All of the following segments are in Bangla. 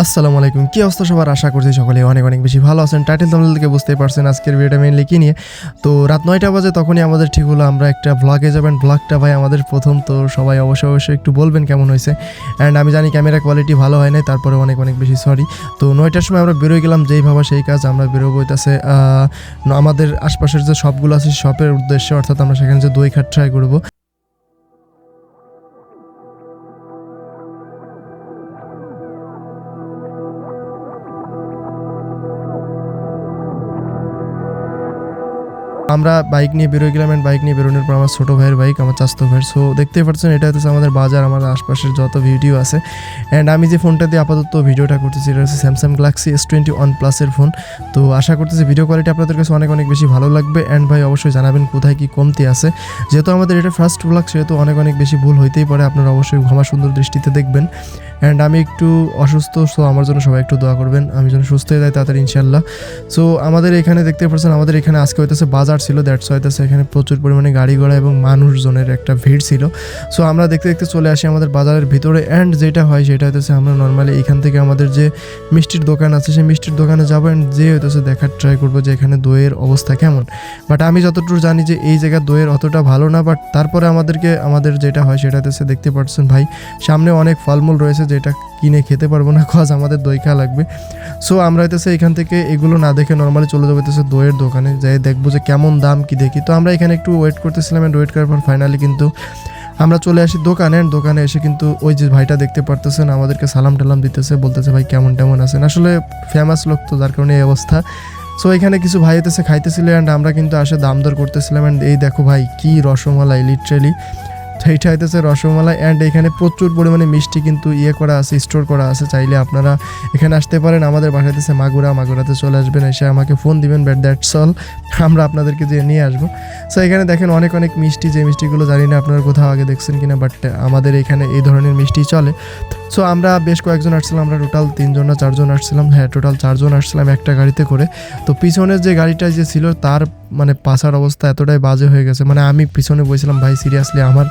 আসসালামু আলাইকুম। কী অবস্থা সবার? আশা করছি সকলে অনেক অনেক বেশি ভালো আছেন। টাইটেল তোমাদের থেকে বুঝতেই পারছেন আজকের ভিডিওটা মেনলি কি নিয়ে। তো রাত নয়টা বাজে, তখনই আমাদের ঠিক হলো, আমরা একটা ভ্লগে যাবেন। ভ্লগটা ভাই আমাদের প্রথম, তো সবাই অবশ্যই অবশ্যই একটু বলবেন কেমন হয়েছে। অ্যান্ড আমি জানি ক্যামেরা কোয়ালিটি ভালো হয় নাই, তারপরে অনেক অনেক বেশি সরি তো নয়টার সময় আমরা বেরোয় গেলাম, যেই ভাবা সেই কাজ আমরা বেরোবো হইতাছে আমাদের আশপাশের যে শপগুলো আছে শপের উদ্দেশ্যে, অর্থাৎ আমরা সেখানে যে দই খাট ট্রাই করব আমরা বাইক নিয়ে বেরোয় গেলাম অ্যান্ড বাইক নিয়ে বেরোনোর পর আমার ছোটো ভাইয়ের বাইক আমার চাস্তো ভাইয়ের। সো দেখতেই পাচ্ছেন, এটা হচ্ছে আমাদের বাজার, আমার আশপাশের যত ভিডিও আছে। অ্যান্ড আমি যে ফোনটা দিয়ে আপাতত ভিডিওটা করতেছি, এটা হচ্ছে Samsung Galaxy S twenty one প্লাসের ফোন তো আশা করতেছি ভিডিও কোয়ালিটি আপনাদের কাছে অনেক অনেক বেশি ভালো লাগবে। অ্যান্ড ভাই, অবশ্যই জানাবেন কোথায় কি কমতি আছে। যেহেতু আমাদের এটা ফার্স্ট ব্লগ সেহেতু অনেক অনেক বেশি ভুল হইতেই পারে। আপনারা অবশ্যই ক্ষমা সুন্দর দৃষ্টিতে দেখবেন। অ্যান্ড আমি একটু অসুস্থ সো আমার জন্য সবাই একটু দোয়া করবেন। আমি যেন সুস্থ হয়ে যাই তাড়াতাড়ি ইনশাল্লাহ সো আমাদের এখানে দেখতে পাচ্ছেন, আমাদের এখানে আজকে হইতেছে বাজার ছিল দ্যাটস হইতেছে এখানে প্রচুর পরিমাণে গাড়ি ঘোড়া এবং মানুষজনের একটা ভিড় ছিল। সো আমরা দেখতে দেখতে চলে আসি আমাদের বাজারের ভিতরে অ্যান্ড যেটা হয় সেটা হইতেছে আমরা নর্মালি এখান থেকে আমাদের যে মিষ্টির দোকান আছে, সেই মিষ্টির দোকানে যাব অ্যান্ড যে হইতেছে দেখার ট্রাই করব যে এখানে দইয়ের অবস্থা কেমন। বাট আমি যতটুকু জানি যে এই জায়গার দইয়ের অতটা ভালো না বাট তারপরে আমাদেরকে, আমাদের যেটা হয় সেটা হইতেছে, দেখতে পাচ্ছেন ভাই, সামনে অনেক ফলমূল রয়েছে যেটা কিনে খেতে পারব না কজ আমাদের দই খাওয়া লাগবে। সো আমরা হইতেছে এখান থেকে এগুলো না দেখে নর্মালি চলে যাব হইতেছে দইয়ের দোকানে, যাই দেখব যে কেমন দাম, কি দেখি। তো আমরা এখানে একটু ওয়েট করতেছিলাম অ্যান্ড ওয়েট করার পর ফাইনালি কিন্তু আমরা চলে আসি দোকানে দোকানে এসে কিন্তু ওই যে ভাইটা দেখতে পারতেছেন, আমাদেরকে সালাম টালাম দিতেছে, বলতেছে, ভাই, কেমন টেমন আছেন? আসলে ফেমাস লোক তো, যার কারণে এই অবস্থা। সো এখানে কিছু ভাই হইতেছে খাইতেছিল অ্যান্ড আমরা কিন্তু আসে দাম দর করতেছিলাম অ্যান্ড এই দেখো ভাই, কি রসমালাই লিটারেলি সেইটা হইতেছে রসমালাই অ্যান্ড এখানে প্রচুর পরিমাণে মিষ্টি কিন্তু ইয়ে করা আছে স্টোর করা আছে। চাইলে আপনারা এখানে আসতে পারেন, আমাদের বাসাতেছে মাগুরা, মাগুরাতে চলে আসবেন, এসে আমাকে ফোন দিবেন ব্যাট দ্যাটস অল আমরা আপনাদেরকে যে নিয়ে আসব। সো এখানে দেখেন অনেক অনেক মিষ্টি, যে মিষ্টিগুলো জানি না আপনারা কোথাও আগে দেখছেন কিনা বাট আমাদের এখানে এই ধরনের মিষ্টি চলে। সো আমরা বেশ কয়েকজন আসছিলাম, আমরা টোটাল তিনজন না চারজন আসছিলাম হ্যাঁ টোটাল চারজন আসছিলাম একটা গাড়িতে করে। তো পিছনের যে গাড়িটা যে ছিল, তার মানে পাশার অবস্থা এতটাই বাজে হয়ে গেছে। মানে আমি পিছনে বসেছিলাম, ভাই সিরিয়াসলি আমার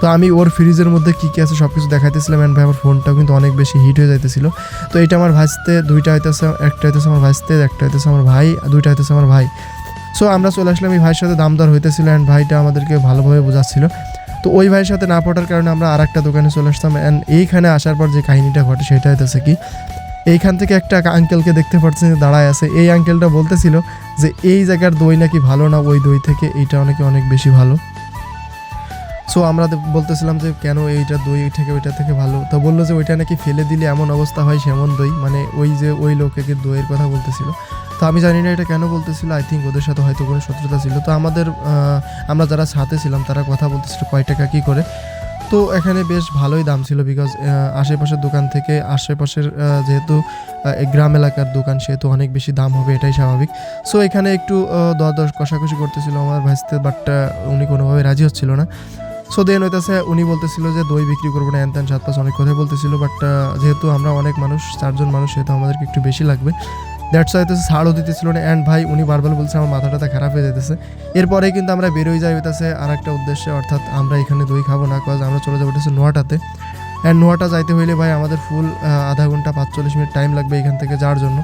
তো আমি ওর ফ্রিজের মধ্যে কী কী আছে সব কিছু দেখাইতেছিলাম অ্যান্ড ভাই, আমার ফোনটাও কিন্তু অনেক বেশি হিট হয়ে যাইতেছিল। তো এটা আমার ভাজতে দুইটা হইতেছে, একটা হইতেছে আমার ভাজতে একটা হইতেছে আমার ভাই দুইটা হইতেছে আমার ভাই। সো আমরা চলে আসলাম, এই ভাইয়ের সাথে দাম দর হইতেছিল অ্যান্ড ভাইটা আমাদেরকে ভালোভাবে বোঝাচ্ছিল। তো ওই ভাইয়ের সাথে না পড়ার কারণে আমরা আর একটা দোকানে চলে আসতাম অ্যান্ড এইখানে আসার পর যে কাহিনিটা ঘটে সেটা হইতেছে কি, এইখান থেকে একটা আঙ্কেলকে দেখতে পাচ্ছেন যে দাঁড়ায় আছে। এই আঙ্কেলটা বলতেছিল যে, এই জায়গার দই নাকি ভালো না? ওই দই থেকে এইটা নাকি অনেক বেশি ভালো। সো আমরা বলতেছিলাম যে, কেন এইটা দই থেকে ওইটা থেকে ভালো? তো বলল যে, ওইটা নাকি ফেলে দিলে এমন অবস্থা হয় সেমন দই। মানে ওই যে, ওই লোকেকে দইয়ের কথা বলতেছিল। তো আমি জানি না এটা কেন বলতেছিল। আই থিঙ্ক ওদের সাথে হয়তো কোনো শত্রুতা ছিল। তো আমাদের আমরা যারা সাথে ছিলাম, তারা কথা বলতেছিল, কয় টাকা, কী করে? তো এখানে বেশ ভালোই দাম ছিল বিকজ আশেপাশের দোকান থেকে আশেপাশের যেহেতু গ্রাম এলাকার দোকান, সেহেতু অনেক বেশি দাম হবে, এটাই স্বাভাবিক। সো এখানে একটু দর দর কষাকষি করতেছিল আমার ভাইস্তে বাট উনি কোনোভাবে রাজি হচ্ছিল না। সো দেন হইতেছে, উনি বলতেছিল যে, দই বিক্রি করব না এন তেন সাত পাঁচ অনেক কথাই বলতেছিল বাট যেহেতু আমরা অনেক মানুষ, চারজন মানুষ, সেহেতু আমাদেরকে একটু বেশি লাগবে। দ্যাটস হইতেছে, ছাড়ও দিতেছিল না অ্যান্ড ভাই, উনি বারবার বলছে, আমার মাথাটা তা খারাপ হয়ে যেতেছে এরপরে কিন্তু আমরা বেরোই যাই, হইতেছে আর একটা উদ্দেশ্যে, অর্থাৎ আমরা এখানে দই খাব না কজ আমরা চলে যাব হইতেছে নোয়াটাতে। অ্যান্ড নোয়াটা যাইতে হইলে ভাই, আমাদের ফুল আধা ঘণ্টা পাঁচচল্লিশ মিনিট টাইম লাগবে এখান থেকে যাওয়ার জন্য।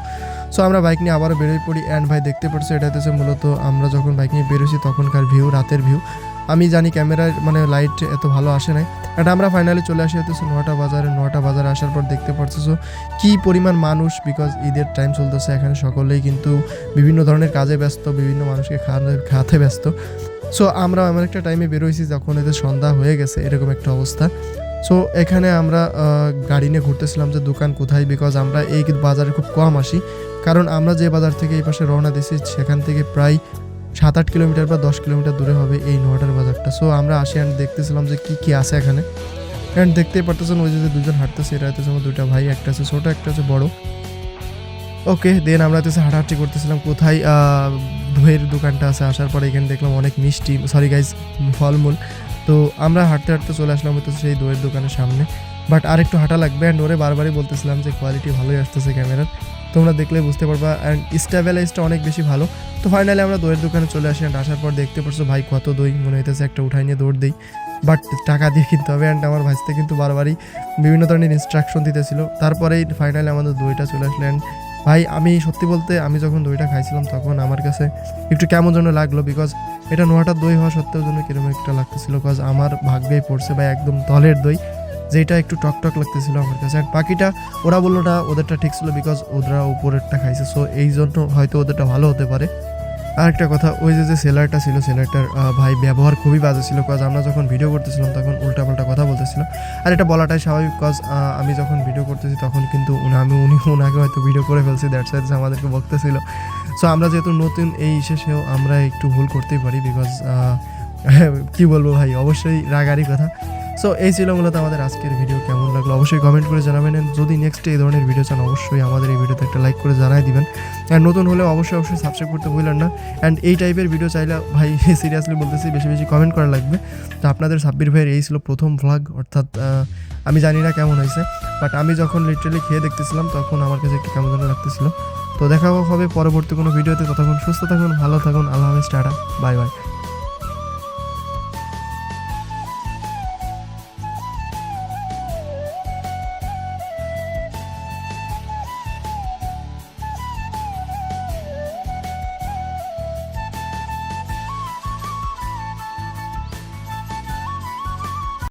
সো আমরা বাইক নিয়ে আবারও বেরোই পড়ি অ্যান্ড ভাই, দেখতে পাচ্ছি এটা হচ্ছে মূলত আমরা যখন বাইক নিয়ে বেরোছি তখনকার ভিউ রাতের ভিউ আমি জানি ক্যামেরার মানে লাইট এত ভালো আসে নাই। এটা আমরা ফাইনালি চলে আসি হতেছে নটা বাজারে নটা বাজারে আসার পর দেখতে সো কী পরিমাণ মানুষ বিকজ ঈদের টাইম চলতেছে, এখানে সকলেই কিন্তু বিভিন্ন ধরনের কাজে ব্যস্ত, বিভিন্ন মানুষকে খাওয়াতে ব্যস্ত। সো আমরা এমন একটা টাইমে বেরোইছি যখন এদের সন্ধ্যা হয়ে গেছে, এরকম একটা অবস্থা। সো এখানে আমরা গাড়ি নিয়ে ঘুরতেছিলাম যে দোকান কোথায় বিকজ আমরা এই বাজারে খুব কম আসি। কারণ আমরা যে বাজার থেকে এই পাশে রওনা দিয়েছি, সেখান থেকে প্রায় সাত আট কিলোমিটার বা দশ কিলোমিটার দূরে হবে এই নোয়াটার বাজারটা। সো আমরা আসি অ্যান্ড দেখতেছিলাম যে কী কী আছে এখানে। অ্যান্ড দেখতেই পারতেছেন ওই যে দুজন হাঁটতেছে এটা হচ্ছে আমার দুইটা ভাই, একটা আছে ছোটো, একটা আছে বড়। ওকে দেন আমরা হচ্ছে হাঁটাহাঁটি করতেছিলাম, কোথায় দইয়ের দোকানটা আছে, আসার পরে এখানে দেখলাম অনেক মিষ্টি সরি গাইজ ফলমূল। তো আমরা হাঁটতে হাঁটতে চলে আসলাম হচ্ছে সেই দইয়ের দোকানের সামনে। বাট আর একটু হাঁটা লাগবে অ্যান্ড ওরে বারবারই বলতেছিলাম যে কোয়ালিটি ভালোই আসতেছে ক্যামেরার। তোমরা দেখলে বুঝতে পারবা অ্যান্ড স্টেবিলাইজটা অনেক বেশি ভালো। তো ফাইনালি আমরা দইয়ের দোকানে চলে আসি অ্যান্ড আসার পর দেখতে পারছ ভাই কত দই, মনে হইতেছে একটা উঠাই নিয়ে দৌড় দিই। বাট টাকা দিয়ে কিনতে হবে অ্যান্ড আমার ভাইসতে কিন্তু বারবারই বিভিন্ন ধরনের ইনস্ট্রাকশন দিতেছিল। তারপরেই ফাইনালি আমাদের দইটা চলে আসলো অ্যান্ড ভাই আমি সত্যি বলতে, আমি যখন দইটা খাইছিলাম তখন আমার কাছে একটু কেমন যেন লাগল বিকজ এটা নোয়াটার দই হওয়া সত্ত্বেও যেন কীরকম একটা লাগতেছিল বিকজ আমার ভাগ্যেই পড়ছে ভাই একদম তলের দই। যেটা একটু টক টক লাগতেছিল আমার কাছে। অ্যান্ড বাকিটা ওরা বলল, না, ওদেরটা ঠিক ছিল বিকজ ওরা উপরেরটা খাইছে। সো এই জন্য হয়তো ওদেরটা ভালো হতে পারে। আরেকটা কথা, ওই যে যে সেলারটা ছিল, সেলারটার ভাই ব্যবহার খুবই বাজে ছিল কজ আমরা যখন ভিডিও করতেছিলাম তখন উল্টাপাল্টা কথা বলতেছিল। আর এটা বলাটাই স্বাভাবিক কজ আমি যখন ভিডিও করতেছি তখন কিন্তু আমি, উনি ওনাকে হয়তো ভিডিও করে ফেলছি দ্যাটস ওয়াইজ আমাদেরকে বকতেছিল। সো আমরা যেহেতু নতুন, এই শেষেও আমরা একটু ভুল করতেই পারি বিকজ কি বলব ভাই, অবশ্যই রাগারই কথা। সো এই ছিল মূলত আমাদের আজকের ভিডিও কেমন লাগল অবশ্যই কমেন্ট করে জানাবেন। যদি নেক্সট এই ধরনের ভিডিও চান, অবশ্যই আমাদের এই ভিডিওতে একটা লাইক করে জানাই দিবেন। অ্যান্ড নতুন হলে অবশ্যই অবশ্যই সাবস্ক্রাইব করতে ভুলেন না। অ্যান্ড এই টাইপের ভিডিও চাইলে ভাই সিরিয়াসলি বলতেছি, বেশি বেশি কমেন্ট করা লাগবে। তো আপনাদের সাব্বির ভাইয়ের এই ছিল প্রথম ভ্লগ অর্থাৎ আমি জানি না কেমন হয়েছে। বাট আমি যখন লিটারালি খেয়ে দেখতেছিলাম, তখন আমার কাছে একটু কেমন যেন লাগতেছিল। তো দেখা হবে পরবর্তী কোনো ভিডিওতে ততক্ষণ সুস্থ থাকুন, ভালো থাকুন। আল্লাহ হাফেজ, টাটা। Bye bye